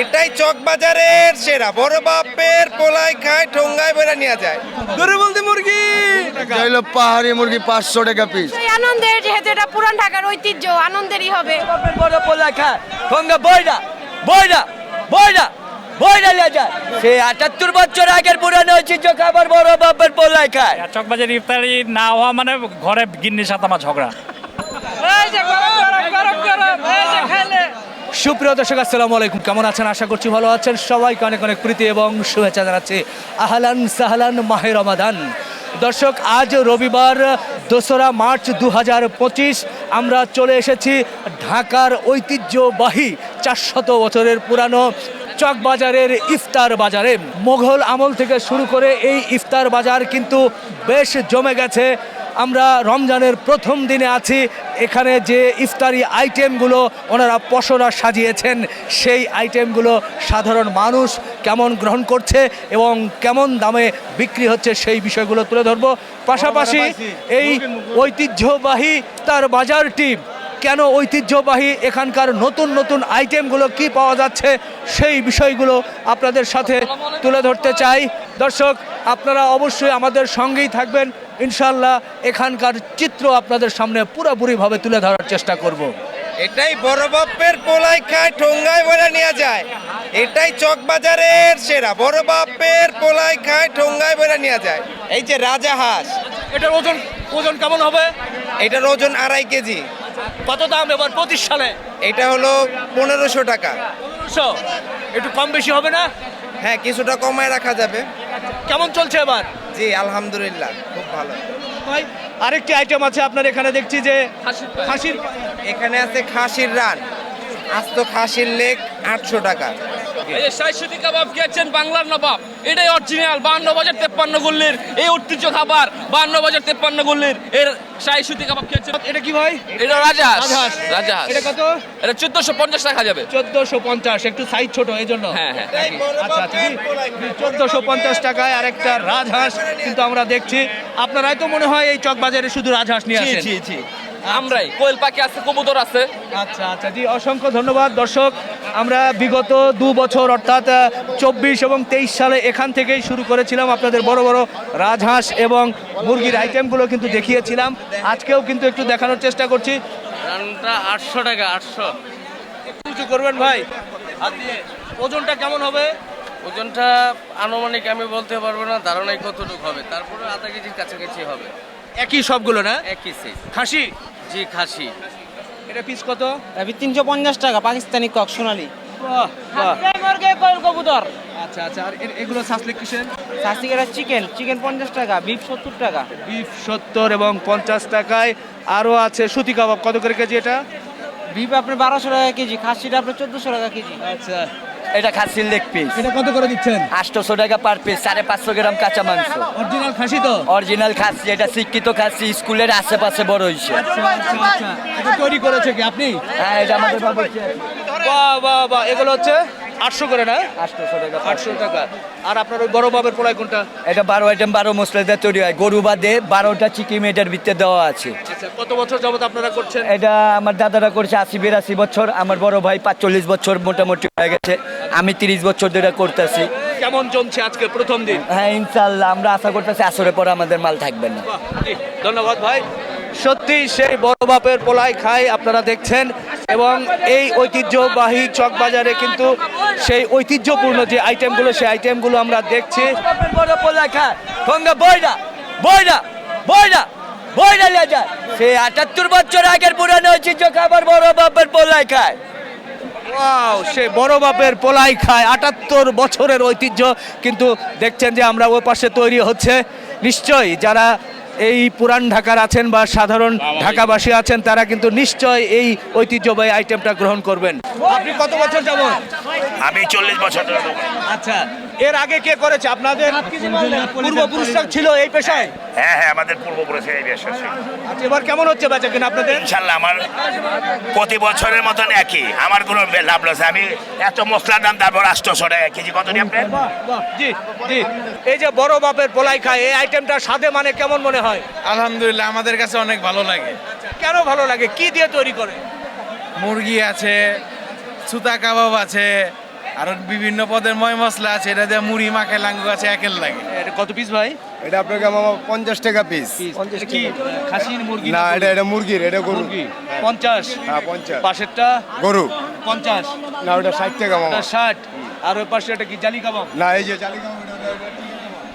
এটাই চক বাজারের সেরা। বড় বাপের পোলাই খায় ঠোঙ্গায় বেড়া নিয়ে যায়। গরু বলতে মুরগি? হইল পাহাড়ি মুরগি পাঁচশো টাকা পিস সেই আনন্দের যেহেতু এটা পুরান ঢাকার ঐতিহ্য আনন্দেরই হবে। বাপের বড় পোলা খায় সঙ্গে বইরা বইরা বইরা বইরা লিয়ে যায়। সে আটাত্তর বছর আগের পুরানো ঐতিহ্য খাবার বড় বাপের পোলা খায়। চকবাজার ইফতারি না হওয়া মানে ঘরে গিন্নি সাথে আমার ঝগড়া। সুপ্রিয় দর্শক, আসসালামু আলাইকুম। কেমন আছেন? আশা করছি ভালো আছেন। সবাইকে অনেক অনেক প্রীতি এবং শুভেচ্ছা জানাচ্ছি। আহলান সাহলান মাহে রমাদান। দর্শক, আজ রবিবার দোসরা মার্চ দু হাজার পঁচিশ। আমরা চলে এসেছি ঢাকার ঐতিহ্যবাহী চারশত বছরের পুরানো চকবাজারের ইফতার বাজারে। মোঘল আমল থেকে শুরু করে এই ইফতার বাজার কিন্তু বেশ জমে গেছে। আমরা রমজানের প্রথম দিনে আছি। এখানে যে ইফতারি আইটেমগুলো ওনারা পশরা সাজিয়েছেন সেই আইটেমগুলো সাধারণ মানুষ কেমন গ্রহণ করছে এবং কেমন দামে বিক্রি হচ্ছে সেই বিষয়গুলো তুলে ধরবো। পাশাপাশি এই ঐতিহ্যবাহী তার বাজারটি কেন ঐতিহ্যবাহী এখানকার নতুন নতুন আইটেমগুলো কি পাওয়া যাচ্ছে সেই বিষয়গুলো আপনাদের সাথে তুলে ধরতে চাই। দর্শক আপনারা অবশ্যই আমাদের সঙ্গেই থাকবেন। ইনশাল্লাহ এখানকার চিত্র আপনাদের সামনে পুরোপুরিভাবে তুলে ধরার চেষ্টা করব। এটাই বড় বাপের পোলাই খায় ঠোঙ্গায় বেড়া নিয়ে যায়। এটাই চক বাজারের সেরা বড় বাপের পোলাই খায় ঠোঙ্গায় বেড়া নিয়ে যায়। এই যে রাজা হাঁস। এটার ওজন ওজন কেমন হবে? এটার ওজন আড়াই কেজি। কত দাম এবার পঁচিশ সালে? এটা হলো পনেরোশো টাকা। পনেরোশো? একটু কম বেশি হবে না? হ্যাঁ কিছুটা কমায় রাখা যাবে। কেমন চলছে এবার? জি আলহামদুলিল্লাহ। ভালো। ভাই আরেকটি আইটেম আছে আপনার এখানে দেখছি যে খাসির এখানে আছে খাসির রান। আস্ত খাসির লেগ আটশো টাকা। এই যে সাইশুতি কাবাব খেয়েছেন বাংলার নবাব এটাই অরিজিনাল বান্ন বাজার তেপ্পান্ন গুল্লির এই ঐতিহ্য খাবার বান্ন বাজার তেপ্পান্ন গুল্লির এর সাইশুতি কাবাব খেয়েছেন। এটা কি ভাই? এটা রাজহাঁস রাজহাঁস। রাজহাঁস। এটা কত? এটা চোদ্দশো পঞ্চাশ টাকা যাবে। চোদ্দশো পঞ্চাশ একটু সাইজ ছোট এই জন্য। হ্যাঁ হ্যাঁ আচ্ছা আচ্ছা চোদ্দশো পঞ্চাশ টাকায় আরেকটা রাজহাঁস কিন্তু আমরা দেখছি আপনারাই তো মনে হয় এই চকবাজারে শুধু রাজহাঁস নিয়ে আসেন। আমরাই। কোয়েল পাখি আছে কবুতর আছে। আচ্ছা আচ্ছা জি অসংখ্য ধন্যবাদ দর্শক। আমরা বিগত দু বছর অর্থাৎ চব্বিশ এবং তেইশ সালে এখান থেকেই শুরু করেছিলাম আপনাদের বড় বড় রাজহাঁস এবং মুরগির আইটেমগুলো কিন্তু দেখিয়েছিলাম। আজকেও কিন্তু একটু দেখানোর চেষ্টা করছি। রানটা আটশো টাকা আটশো। উঁচু করবেন ভাই? ওজনটা কেমন হবে? ওজনটা আনুমানিক আমি বলতে পারব না ধারণায় কতটুকু হবে। তারপরে আধা কেজির কাছাকাছি হবে। একই সবগুলো না? একই সাইজ খাসি? জি খাসি। এটা পিস কত? তিনশো পঞ্চাশ টাকা পাকিস্তানি কক সোনালি। কবুতর। আচ্ছা আচ্ছা আর এগুলো সাসলিক কিসের? এটা চিকেন চিকেন পঞ্চাশ টাকা বিফ সত্তর টাকা। বিফ সত্তর এবং পঞ্চাশ টাকায় আরও আছে সুতি কাবাব। কত করে কেজি এটা? বিফ আপনার বারোশো টাকা কেজি খাসিটা আপনার চোদ্দশো টাকা কেজি। আচ্ছা। এটা খাসির লেগ পিস এটা কত করে দিচ্ছেন? আটশো টাকা পার পিস সাড়ে পাঁচশো গ্রাম কাঁচা মাংস। অরিজিনাল খাসি তো? অরিজিনাল খাসি এটা শিক্ষিত খাসি স্কুলের আশেপাশে বড় হয়েছে আচ্ছা আচ্ছা আচ্ছা। এটা তৈরি করেছে কি আপনি? হ্যাঁ এটা আমাদের বাবা বাহ বাহ বাহ এগুলো হচ্ছে আটশো করে না? আটশোশো টাকা আটশো টাকা। আর আপনার ওই বড় বাবের পোড়ায় কোনটা? এটা বারো আইটেম বারো মশলা দিয়ে তৈরি হয়। গরু বাদে বারোটা চিকি মেটের ভিতরে দেওয়া আছে। আচ্ছা কত বছর যাবত আপনারা করছেন? এটা আমার দাদারা করছে আশি বিরাশি বছর। আমার বড় ভাই পাঁচচল্লিশ বছর মোটামুটি হয়ে গেছে। আমি তিরিশ বছর ধরে করতেছি। কেমন জমছে আজকে প্রথম দিন? হ্যাঁ ইনশাল্লাহ আমরা আশা করতেছি আসরে পরে আমাদের মাল থাকবে না। ধন্যবাদ ভাই। সত্যি সেই বড় বাপের পোলাই খায় আপনারা দেখছেন। এবং এই ঐতিহ্যবাহী চকবাজারে কিন্তু সেই ঐতিহ্যপূর্ণ যে আইটেমগুলো সেই আইটেমগুলো আমরা দেখছি। বড় পোলা খায়। সঙ্গে বইরা বইরা বইরা বইরা লিয়ে যায়। সে আটাত্তর বছর আগের পুরানো ঐতিহ্য খাবার বড় বাপের পোলাই খায়। ওয়াও সে বড় বাপের পোলাই খায়। আটাত্তর বছরের ঐতিহ্য কিন্তু দেখছেন যে আমরা ওই পাশে তৈরি হচ্ছে। নিশ্চয়ই যারা এই পুরান ঢাকার আছেন বা সাধারণ ঢাকাবাসী আছেন তারা কিন্তু নিশ্চয় এই ঐতিহ্যবাহী আইটেমটা গ্রহণ করবেন। আপনি কত বছর যাবত আমি চল্লিশ বছর আচ্ছা এর আগে কে করেছে? আপনাদের পূর্বপুরুষরা ছিল এই পেশায়? হ্যাঁ হ্যাঁ আমাদের পূর্বপুরুষে এই আছে আচ্ছা এবার কেমন হচ্ছে বেচা কিনা আপনাদের? ইনশাল্লাহ আমার প্রতি বছরের মতন একই। আমার কোনো লাভ লস আমি এত মশলার দাম তারপর আটশোশো টাকা কেজি। কত নিয়ে আপনার? বাহ, জি জি। এই যে বড় বাপের পোলাই খায় এই আইটেমটা স্বাদে মানে কেমন মনে হয়? আলহামদুলিল্লাহ আমাদের কাছে অনেক ভালো লাগে। কেন ভালো লাগে? কি দিয়ে তৈরি করে? মুরগি আছে সুতা কাবাব আছে আর বিভিন্ন পদের ময় মশলা আছে এটা দিয়ে মুড়ি মাখে লাঙ্গু আছে একের লাগে। এটা কত পিস ভাই? এটা আপনাকে মামা পঞ্চাশ টাকা পিস কি? খাসির মুরগি না এটা এটা মুরগির এটা গরু মুরগি? পঞ্চাশ? হ্যাঁ পঞ্চাশ। পাশেরটা? গরু। পঞ্চাশ? না ওটা ষাট টাকা মামা। ষাট? আর ওই পাশে এটা কি জালি কাবাব? না এই যে জালি কাবাব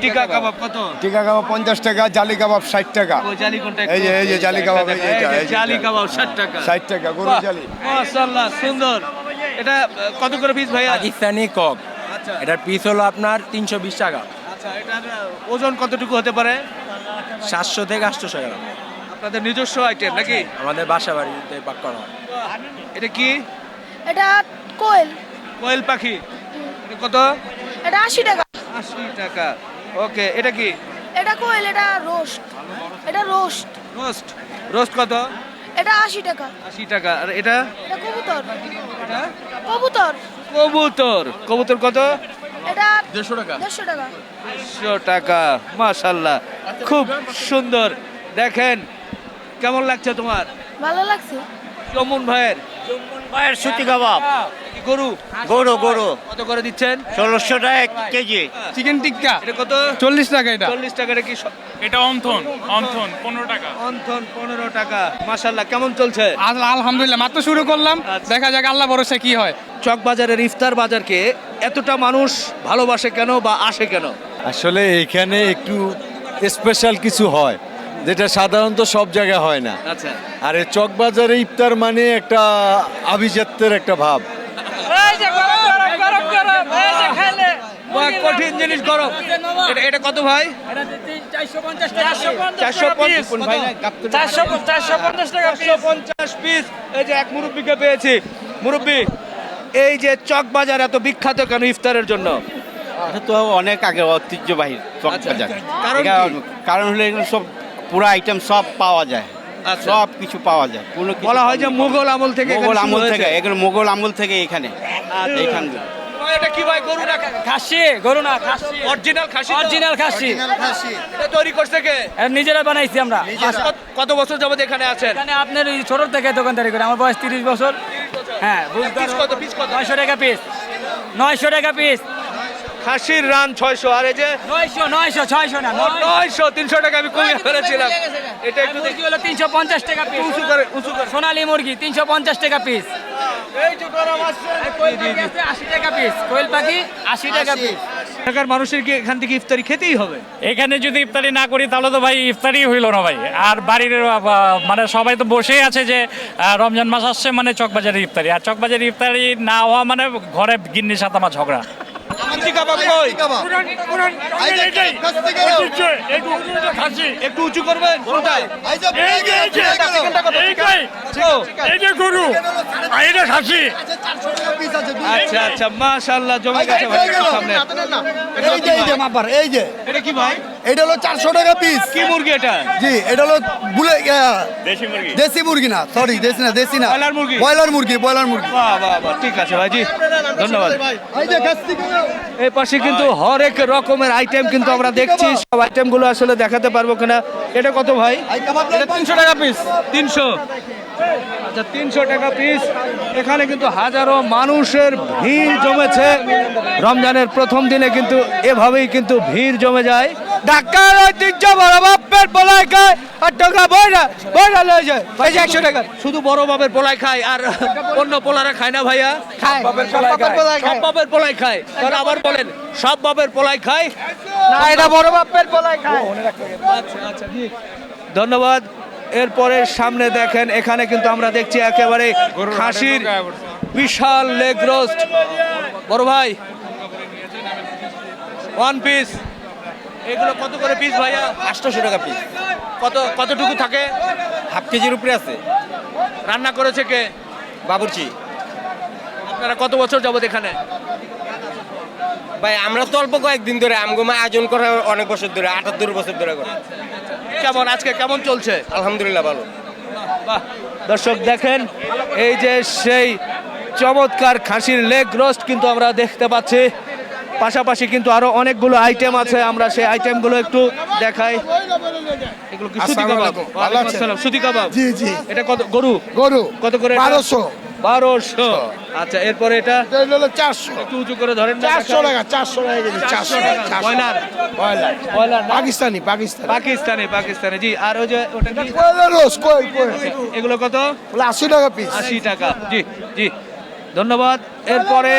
টিকা কাবাব কত? টিকা কাবাব পঞ্চাশ টাকা জালি কাবাব ষাট টাকা। ওই জালি কোনটা এই যে- এই যে জালি কাবাব, এই যে এটা, এই যে জালি এটা। কাবাব ষাট টাকা। ষাট টাকা গরু জালি। মাশাআল্লাহ সুন্দর। এটা আহ, কত করে পিস ভাইয়া? পাকিস্তানি কক। আচ্ছা। এটার পিস হলো আপনার তিনশো বিশ টাকা। আচ্ছা এটার আহ, ওজন কতটুকু হতে পারে? সাতশো থেকে আটশো টাকা আপনাদের নিজস্ব আইটেম নাকি? আমাদের বাসা বাড়িতে পাক করা হয়। এটা কি? এটা কোয়েল। কোয়েল পাখি। এটা কত? এটা আশি টাকা। আশি টাকা। ওকে এটা কি? এটা কোয়েল এটা রোস্ট। এটা রোস্ট। রোস্ট। রোস্ট কত? এটা আশি টাকা। আশি টাকা। আর এটা? এটা কবুতর। এটা? কবুতর। কবুতর। কবুতর কত? এটা দেড়শো টাকা। দেড়শো টাকা। দেড়শো টাকা। মাশাল্লাহ খুব সুন্দর। দেখেন কেমন লাগছে তোমার? ভালো লাগছে। চমন ভাইয়ের। ভাইয়ের সুতি কাবাব। কি গরু। গরু গরু। কত করে দিচ্ছেন? ষোলোশো টাকা কেজি। চিকেন টিক্কা। এটা কত? চল্লিশ টাকা এটা। চল্লিশ টাকা এটা কি এটা অন্থন অন্থন পনেরো টাকা। অন্থন পনেরো টাকা। মাশাল্লাহ কেমন চলছে? আলহামদুলিল্লাহ মাত্র শুরু করলাম। আচ্ছা। দেখা যাক আল্লাহ ভরসা কি হয়। চক বাজারের ইফতার বাজারকে এতটা মানুষ ভালোবাসে কেন বা আসে কেন? আসলে এখানে একটু স্পেশাল কিছু হয়। যেটা সাধারণত সব জায়গায় হয় না। আচ্ছা। আর এই চকবাজারে ইফতার মানে একটা আভিজাত্যের একটা ভাব। কঠিন জিনিস গরম। এটা এটা কত ভাই? চারশো পঞ্চাশ ভাই না, গাপ্প- চারশো পঞ্চাশ পিস এই যে এক মুরব্বীকে পেয়েছি। মুরব্বী এই যে চক বাজার এত বিখ্যাত কেন ইফতারের জন্য? তো অনেক আগে ঐতিহ্যবাহী আচ্ছা। চকবাজার কারণ এটা কি? কারণ হলো এগুলো সব পুরো আইটেম সব পাওয়া যায়। আচ্ছা। সব কিছু পাওয়া যায়। কোনো বলা হয় যে মোগল আমল থেকে এখানে মোগল আমল। থেকে এগুলো মোগল আমল থেকে এখানে। এইখান ভাই, এটা কি ভাই গরু না খাসি গরু না খাসি। অরিজিনাল খাসি অরিজিনাল খাসি। এটা তৈরি করছে কে? নিজেরা বানাইছি আমরা। কত- কত বছর যাবত এখানে আছেন? এখানে আপনার ওই ছোট থেকে দোকানদারি করে আমার বয়স তিরিশ বছর। হ্যাঁ পিস কত পিস কত? নয়শো টাকা পিস নয়শো টাকা পিস খাসির রান ছয়শো আর এই যে নয়শো নয়শো ছয়শো না নয়শো। তিনশো টাকা আমি কমিয়ে ফেলেছিলাম এটা একটু দেখি হলো তিনশো পঞ্চাশ টাকা পিস উঁচু করে উঁচু করে। সোনালী মুরগি তিনশো পঞ্চাশ টাকা পিস আশি টাকা পিস কোয়েল পাখি আশি টাকা পিস মানুষের কি এখান থেকে ইফতারি খেতেই হবে? এখানে যদি ইফতারি না করি তাহলে তো ভাই ইফতারি হইল না ভাই। আর বাড়ির মানে সবাই তো বসেই আছে যে রমজান মাস আসছে মানে চকবাজারের ইফতারি। আর চকবাজারের ইফতারি না হওয়া মানে ঘরে গিন্নির সাথে আমার ঝগড়া। একটু উঁচু করবেন কোনটায় গরু এটা খাসি। আচ্ছা আচ্ছা মাশাআল্লাহ জমে গেছে সামনে। এই যে এই যে মাপার এই যে। এটা কি ভাই? এটা হলো চারশো টাকা পিস কি মুরগি এটা? জি এটা হলো বুলে দেশি মুরগি। না সরি দেশি না দেশি না। ব্রয়লার মুরগি? ব্রয়লার মুরগি ব্রয়লার মুরগি। বাহ বাহ বাহ ঠিক আছে ভাইজি ধন্যবাদ। এই এই পাশে কিন্তু হরেক রকমের আইটেম কিন্তু আমরা দেখছি সব আইটেমগুলো আসলে দেখাতে পারব কিনা। এটা কত ভাই? এটা তিনশো টাকা পিস তিনশো। আচ্ছা তিনশো টাকা পিস এখানে কিন্তু হাজারো মানুষের ভিড় জমেছে। রমজানের প্রথম দিনে কিন্তু এভাবেই কিন্তু ভিড় জমে যায়। ঢাকার ঐতিহ্য বড় বাপের পোলাই খায় আর টাকা বইরা বইরা লয়ে যায়। ভাই একশো টাকা। শুধু বড় বাপের পোলাই খায় আর অন্য পোলারা খায় না ভাইয়া। খায়। সব বাপের পোলাই খায়। তাহলে আবার বলেন সব বাপের পোলাই খায়। না এটা বড় বাপের পোলাই খায়। আচ্ছা আচ্ছা ধন্যবাদ। এরপরে সামনে দেখেন এখানে কিন্তু আমরা দেখছি একেবারে খাসির বিশাল লেগ রোস্ট। বড় ভাই ওয়ান পিস এগুলো কত করে পিস ভাইয়া? আটশোশো টাকা পিস কত কতটুকু থাকে? হাফ কেজির উপরে আছে। রান্না করেছে কে? বাবুর্চি। আপনারা কত বছর যাবত এখানে? ভাই আমরা তো অল্প কয়েকদিন ধরে আমগুমা আয়োজন করা অনেক বছর ধরে আটাত্তর বছর ধরে করে। কেমন? আজকে কেমন চলছে? আলহামদুলিল্লাহ ভালো। বাহ দর্শক দেখেন এই যে সেই চমৎকার খাসির লেগ রোস্ট কিন্তু আমরা দেখতে পাচ্ছি। পাশাপাশি কিন্তু আরও অনেকগুলো আইটেম আছে আমরা সেই আইটেমগুলো একটু দেখাই। এগুলো কি সুতি কাবাব? সুতি কাবাব? জি জি। এটা কত গরু? গরু। কত করে এটা? বারোশো। আচ্ছা এরপরে এটা? চারশো। একটু উঁচু করে ধরেন চারশো টাকা চারশো টাকা কেজি চারশো টাকা। ব্রয়লার ব্রয়লার ব্রয়লার না? পাকিস্তানি পাকিস্তানি। পাকিস্তানে পাকিস্তানে। জি আর ওই যে ওটা কি? রোজ কই কই? এগুলো কত? আশি টাকা পিস আশি টাকা। জি জি। ধন্যবাদ। এরপরে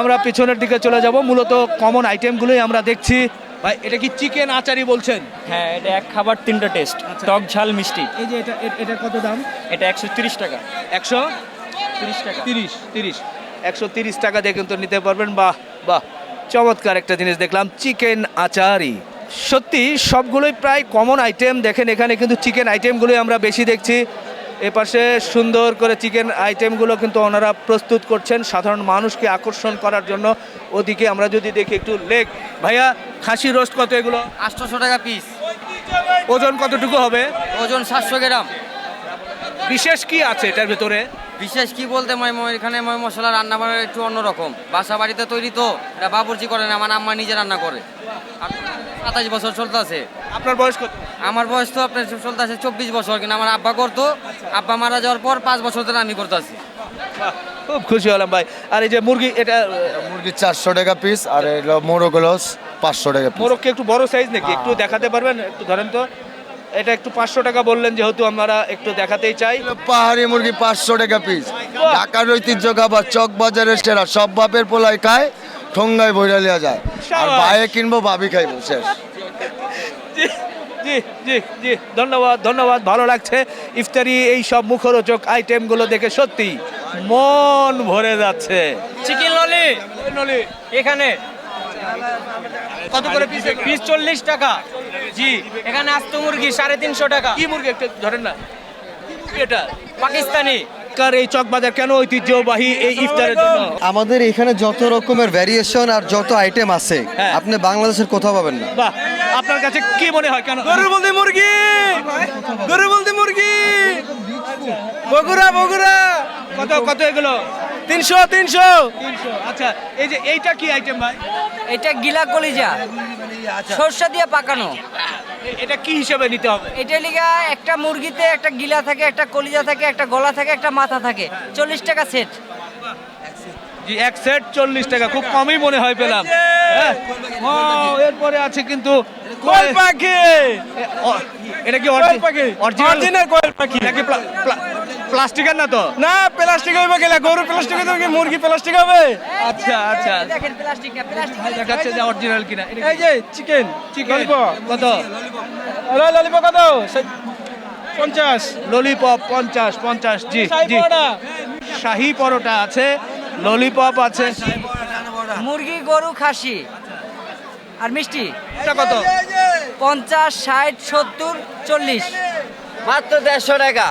আমরা পিছনের দিকে চলে যাব। মূলত কমন আইটেমগুলোই আমরা দেখছি। ভাই এটা কি চিকেন আচারি বলছেন? হ্যাঁ এটা এক খাবার তিনটা টেস্ট টক ঝাল মিষ্টি। এই যে এটা এটা কত দাম? এটা একশো তিরিশ টাকা। একশো? তিরিশ টাকা। তিরিশ তিরিশ। একশো তিরিশ টাকা দিয়ে কিন্তু নিতে পারবেন। বাহ বাহ। চমৎকার একটা জিনিস দেখলাম চিকেন আচারি। সত্যি সবগুলোই প্রায় কমন আইটেম দেখেন এখানে কিন্তু চিকেন আইটেমগুলোই আমরা বেশি দেখছি। এপাশে সুন্দর করে চিকেন আইটেমগুলো কিন্তু ওনারা প্রস্তুত করছেন। সাধারণ মানুষকে আকর্ষণ করার জন্য। ওদিকে আমরা যদি দেখি একটু লেগ ভাইয়া খাসি রোস্ট কত এগুলো? আটশোশো টাকা পিস ওজন কতটুকু হবে? ওজন সাতশো গ্রাম। বিশেষ কি আছে এটার ভিতরে? বিশেষ কি বলতে এখানে ময় মশলা রান্না বান্না একটু অন্যরকম। বাসা বাড়িতে তৈরি তো এটা বাবুর্চি করে না আমার আম্মা নিজে রান্না করে। সাতাশ বছর চলতেছে। আপনার বয়স কত? আমার বয়স তো আপনার চলতেছে চব্বিশ বছর কিন্তু আমার আব্বা করতো। আব্বা মারা যাওয়ার পর পাঁচ বছর ধরে আমি করতেছি। বাহ, খুব খুশি হলাম ভাই। আর এই যে মুরগি এটা মুরগি চারশো টাকা পিস আর এগুলো মোরগ হলো পাঁচশো টাকা পিস মোরগ কি একটু বড় সাইজ নাকি? একটু দেখাতে পারবেন? একটু ধরেন তো। এটা একটু পাঁচশো টাকা বললেন যেহেতু আমরা একটু দেখাতেই চাই। পাহাড়ি মুরগি পাঁচশো টাকা পিস ঢাকার ঐতিহ্য খাবার চক বাজারের সেরা সব বাপের পোলাই খায় ঠোঙ্গায় বইরা লিয়া যায়। আর। বাইরে কিনবো ভাবি খাইবো শেষ। জি জি জি জি ধন্যবাদ ধন্যবাদ ভালো লাগছে। ইফতারি এই সব মুখরোচক আইটেমগুলো দেখে সত্যি মন ভরে যাচ্ছে। চিকেন ললি নলি, এখানে কত করে পিস পিস চল্লিশ টাকা। জি। এখানে আস্ত মুরগি সাড়ে তিনশো টাকা। কি মুরগি একটু ধরেন না? এটা? পাকিস্তানি। কার এই চকবাজার কেন ঐতিহ্যবাহী এই ইফতারের জন্য? আমাদের এখানে যত রকমের ভ্যারিয়েশন আর যত আইটেম আছে হ্যাঁ। আপনি বাংলাদেশের কোথাও পাবেন না। বাহ আপনার কাছে কি মনে হয় কেন? গরু বলতে মুরগি! গরু বলতে মুরগি! বগুড়া বগুড়া! কত কত এগুলো? তিনশো তিনশো। আচ্ছা এই যে এইটা কি আইটেম ভাই? এটা গিলা কলিজা। সর্ষা দিয়ে পাকানো। এটা কি হিসাবে নিতে হবে? এটা লিগা একটা মুরগিতে একটা গিলা থাকে একটা কলিজা থাকে একটা গলা থাকে একটা মাথা থাকে। চল্লিশ টাকা সেট জি এক সেট চল্লিশ টাকা। খুব কমই মনে হয় পেলাম। হ্যাঁ? ও, এরপরে আছে কিন্তু কোয়েল পাখি! এটা কি কোয়েল পাখি। অরিজিনাল? কোয়েল পাখি। নাকি প্লাস্টিকের না তো? না প্লাস্টিক হইবে গেলে গরু প্লাস্টিক হবে কি? মুরগি প্লাস্টিক হবে? আচ্ছা আচ্ছা। দেখেন প্লাস্টিক না প্লাস্টিক দেখাচ্ছে যে অরিজিনাল কিনা। এই যে চিকেন চিকেন কত? ললিপপ কত? পঞ্চাশ। ললিপপ পঞ্চাশ পঞ্চাশ জি জি। শাহি পরোটা আছে। ললিপপ আছে। মুরগি গরু খাসি। আর মিষ্টি? এটা কত? পঞ্চাশ ষাট সত্তর চল্লিশ। মাত্র দেড়শো টাকা।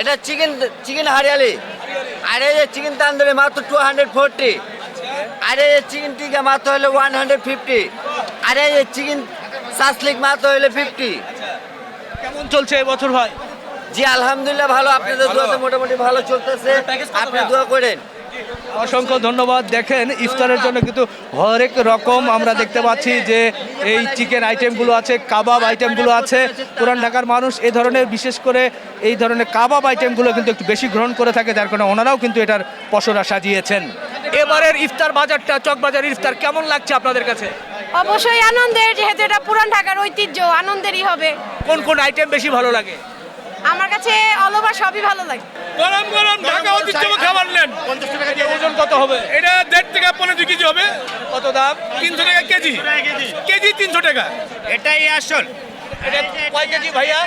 এটা চিকেন চিকেন হারিয়ালি। আর এই যে চিকেন তান্দুরি মাত্র টু হান্ড্রেড ফোরটি আর এই যে চিকেন টিকা মাত্র হলো ওয়ান হান্ড্রেড ফিফটি আর এই যে চিকেন সাসলিক মাত্র হলো ফিফটি কেমন চলছে এবছর ভাই? জি আলহামদুলিল্লাহ ভালো। আপনাদের দোয়াতে মোটামুটি ভালো চলতেছে। আপনি দোয়া করেন। অসংখ্য ধন্যবাদ। দেখেন ইফতারের জন্য কিন্তু হরেক রকম আমরা দেখতে পাচ্ছি যে এই চিকেন আইটেমগুলো আছে কাবাব আইটেমগুলো আছে। পুরান ঢাকার মানুষ এই ধরনের বিশেষ করে এই ধরনের কাবাব আইটেমগুলো কিন্তু একটু বেশি গ্রহণ করে থাকে যার কারণে ওনারাও কিন্তু এটার পসরা সাজিয়েছেন। এবারের ইফতার বাজারটা চকবাজার ইফতার কেমন লাগছে আপনাদের কাছে? অবশ্যই আনন্দের যেহেতু এটা পুরান ঢাকার ঐতিহ্য আনন্দেরই হবে। কোন কোন আইটেম বেশি ভালো লাগে? আমার কাছে অল ওভার সবই ভালো লাগে। গরম গরম ঢাকা ঐতিহ্য খাবার নেন। পঞ্চাশ টাকা দিয়ে ওজন কত হবে? এটা দেড় থেকে পনেরো দুই কেজি হবে। কত দাম? তিনশো টাকা কেজি। কেজি। তিনশো টাকা। এটাই আসল। এটা কয় কেজি ভাইয়া?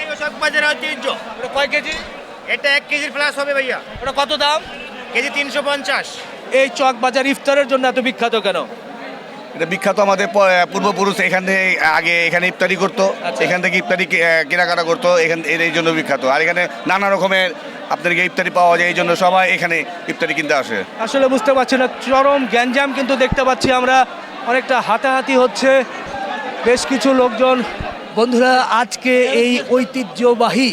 বাজারের ঐতিহ্য ওটা কয় কেজি? এটা এক কেজির প্লাস হবে ভাইয়া। ওটা কত দাম? কেজি তিনশো পঞ্চাশ। এই চকবাজার ইফতারের জন্য এত বিখ্যাত কেন? এটা বিখ্যাত আমাদের পূর্বপুরুষ এখান থেকে আগে এখানে ইফতারি করতো। এখান থেকে ইফতারি কেনাকাটা করতো। এখান এর এই জন্য বিখ্যাত। আর এখানে নানা রকমের আপনাদেরকে ইফতারি পাওয়া যায় এই জন্য সবাই এখানে ইফতারি কিনতে আসে। আসলে বুঝতে পারছি না চরম গ্যাঞ্জাম কিন্তু দেখতে পাচ্ছি আমরা। অনেকটা হাতাহাতি হচ্ছে বেশ কিছু লোকজন। বন্ধুরা আজকে এই ঐতিহ্যবাহী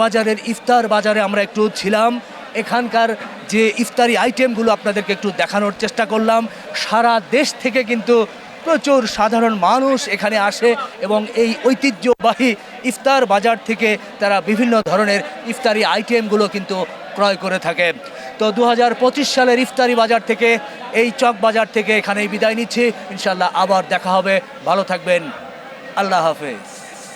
বাজারের ইফতার বাজারে আমরা একটু ছিলাম। এখানকার যে ইফতারি আইটেমগুলো আপনাদেরকে একটু দেখানোর চেষ্টা করলাম। সারা দেশ থেকে কিন্তু প্রচুর সাধারণ মানুষ এখানে আসে এবং এই ঐতিহ্যবাহী ইফতার বাজার থেকে তারা বিভিন্ন ধরনের ইফতারি আইটেমগুলো কিন্তু ক্রয় করে থাকে। তো দু হাজার পঁচিশ সালের ইফতারি বাজার থেকে এই চক বাজার থেকে এখানেই বিদায় নিচ্ছি। ইনশাল্লাহ আবার দেখা হবে। ভালো থাকবেন। আল্লাহ হাফেজ।